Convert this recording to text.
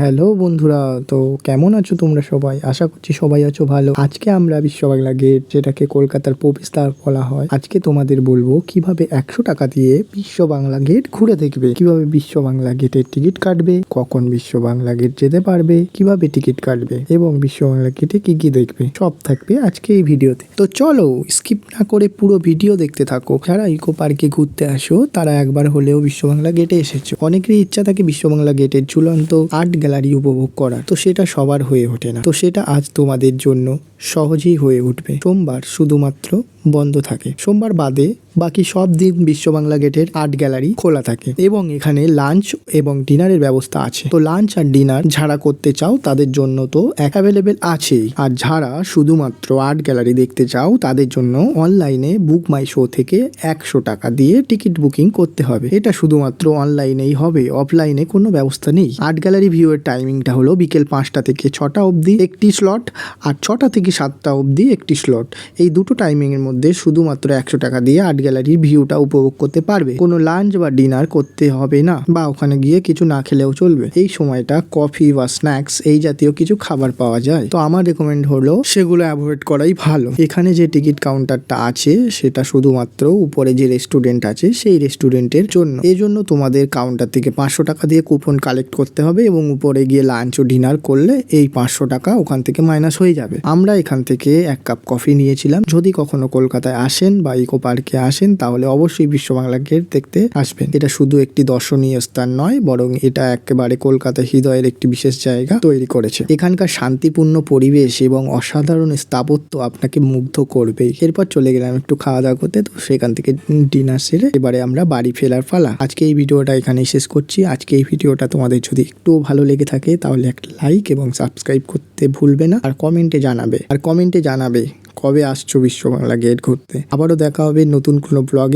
Hello বন্ধুরা, তো কেমন আছো তোমরা সবাই? আশা করছি সবাই আছো ভালো। আজকে আমরা বিশ্ব বাংলা গেট, যেটাকে কলকাতার প্রবেশদ্বার বলা হয়, আজকে তোমাদের বলব কীভাবে একশো টাকা দিয়ে বিশ্ব বাংলা গেট ঘুরে দেখবে। কীভাবে বিশ্ব বাংলা গেটের টিকিট কাটবে, কখন বিশ্ব বাংলা গেট যেতে পারবে, কীভাবে টিকিট কাটবে, এবং বিশ্ব বাংলা গেটে কি কি দেখবে, সব থাকবে আজকে এই ভিডিওতে। তো চলো, স্কিপ না করে পুরো ভিডিও দেখতে থাকো। যারা ইকো পার্কে ঘুরতে আসো, তারা একবার হলেও বিশ্ব বাংলা গেটে এসেছ। অনেকেরই ইচ্ছা থাকে বিশ্ব বাংলা গেটের ঝুলন্ত আর্ট গ্যালারি উপভোগ করা। তো সেটা সবার হয়ে ওঠে না। তো সেটা আজ তোমাদের জন্য সহজেই হয়ে উঠবে। সোমবার শুধুমাত্র বন্ধ থাকে। সোমবার বাদে বাকি সব দিন বিশ্ব বাংলা গেটের আর্ট গ্যালারি খোলা থাকে এবং এখানে লাঞ্চ এবং ডিনারের ব্যবস্থা আছে। তো লাঞ্চ আর ডিনার যারা করতে চাও তাদের জন্য তো অ্যাভেলেবেল আছেই। আর যারা শুধুমাত্র আর্ট গ্যালারি দেখতে চাও তাদের জন্য অনলাইনে বুক মাই শো থেকে একশো টাকা দিয়ে টিকিট বুকিং করতে হবে। এটা শুধুমাত্র অনলাইনেই হবে অফলাইনে কোনো ব্যবস্থা নেই। আর্ট গ্যালারি ভিউ এর টাইমিংটা হলো বিকেল পাঁচটা থেকে ছটা অবধি একটি স্লট আর ছটা থেকে সাতটা অবধি একটি স্লট এই দুটো টাইমিং এর মধ্যে শুধুমাত্র একশো টাকা দিয়ে আর্ট গ্যালারির ভিউটা উপভোগ করতে পারবে। কোনো লাঞ্চ বা ডিনার করতে হবে না, বা ওখানে গিয়ে কিছু না খেলেও চলবে। এই সময়টা কফি বা স্ন্যাক্স, এই জাতীয় কিছু খাবার পাওয়া যায়। তো আমার রেকমেন্ড হলো, সেগুলো অ্যাভয়েড করাই ভালো। এখানে যে টিকিট কাউন্টারটা আছে, সেটা শুধুমাত্র উপরে যে রেস্টুরেন্ট আছে, সেই রেস্টুরেন্টের জন্য। এই জন্য তোমাদের কাউন্টার থেকে পাঁচশো টাকা দিয়ে কুপন কালেক্ট করতে হবে এবং উপরে গিয়ে লাঞ্চ ও ডিনার করলে এই পাঁচশো টাকা ওখান থেকে মাইনাস হয়ে যাবে। আমরা এখান থেকে এক কাপ কফি নিয়েছিলাম। যদি কখনো কলকাতায় আসেন বা ইকো পার্কে আসেন, তাহলে অবশ্যই বিশ্ব বাংলা গেট দেখতে আসবেন। এটা শুধু একটি দর্শনীয় স্থান নয়, বরং এটা একেবারে কলকাতা হৃদয়ের একটি বিশেষ জায়গা তৈরি করেছে। এখানকার শান্তিপূর্ণ পরিবেশ এবং অসাধারণ স্থাপত্য আপনাকে মুগ্ধ করবে। এরপর চলে গেলাম একটু খাওয়া দাওয়া করতে, তো সেখান থেকে ডিনার সেরে এবারে আমরা বাড়ি ফেরার পালা। আজকে এই ভিডিওটা এখানেই শেষ করছি। আজকে এই ভিডিওটা তোমাদের যদি একটু ভালো লেগে থাকে, তাহলে একটা লাইক এবং সাবস্ক্রাইব করতে ভুলবে না। আর কমেন্টে জানাবে। আর কমেন্টে জানাবে কবে আসছো বিশ্ব বাংলা গেট ঘুরতে? আবারও দেখা হবে নতুন কোনো ব্লগে